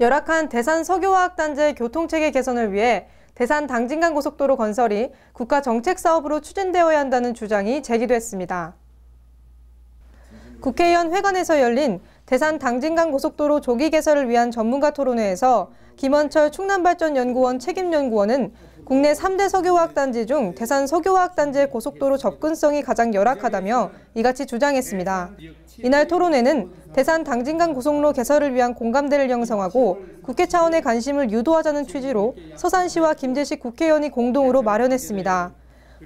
열악한 대산 석유화학단지의 교통체계 개선을 위해 대산 당진간 고속도로 건설이 국가 정책 사업으로 추진되어야 한다는 주장이 제기됐습니다. 국회의원 회관에서 열린 대산 당진간 고속도로 조기 개설을 위한 전문가 토론회에서 김원철 충남발전연구원 책임연구원은 국내 3대 석유화학단지 중 대산 석유화학단지의 고속도로 접근성이 가장 열악하다며 이같이 주장했습니다. 이날 토론회는 대산 당진강 고속로 개설을 위한 공감대를 형성하고 국회 차원의 관심을 유도하자는 취지로 서산시와 김재식 국회의원이 공동으로 마련했습니다.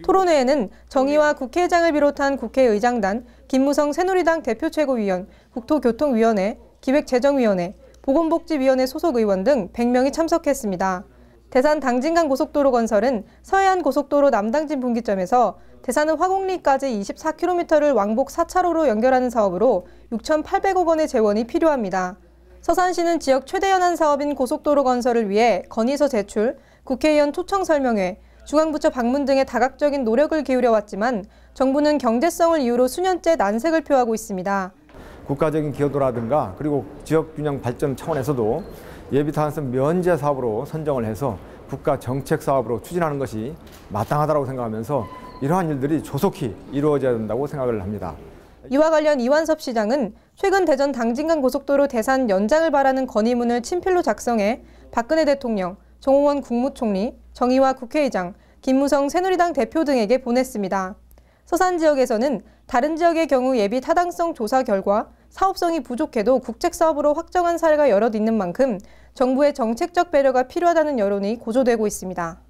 토론회에는 정의와 국회의장을 비롯한 국회의장단, 김무성 새누리당 대표 최고위원, 국토교통위원회, 기획재정위원회, 보건복지위원회 소속 의원 등 100명이 참석했습니다. 대산 당진강 고속도로 건설은 서해안 고속도로 남당진 분기점에서 대산은 화곡리까지 24km를 왕복 4차로로 연결하는 사업으로 6,800억 원의 재원이 필요합니다. 서산시는 지역 최대 연한 사업인 고속도로 건설을 위해 건의서 제출, 국회의원 초청 설명회, 중앙부처 방문 등의 다각적인 노력을 기울여 왔지만 정부는 경제성을 이유로 수년째 난색을 표하고 있습니다. 국가적인 기여도라든가 그리고 지역 균형 발전 차원에서도 예비 타산성 면제 사업으로 선정을 해서 국가 정책 사업으로 추진하는 것이 마땅하다고 생각하면서 이러한 일들이 조속히 이루어져야 된다고 생각을 합니다. 이와 관련 이완섭 시장은 최근 대전 당진강 고속도로 대산 연장을 바라는 건의문을 친필로 작성해 박근혜 대통령, 정홍원 국무총리, 정의와 국회의장, 김무성 새누리당 대표 등에게 보냈습니다. 서산 지역에서는 다른 지역의 경우 예비 타당성 조사 결과 사업성이 부족해도 국책사업으로 확정한 사례가 여럿 있는 만큼 정부의 정책적 배려가 필요하다는 여론이 고조되고 있습니다.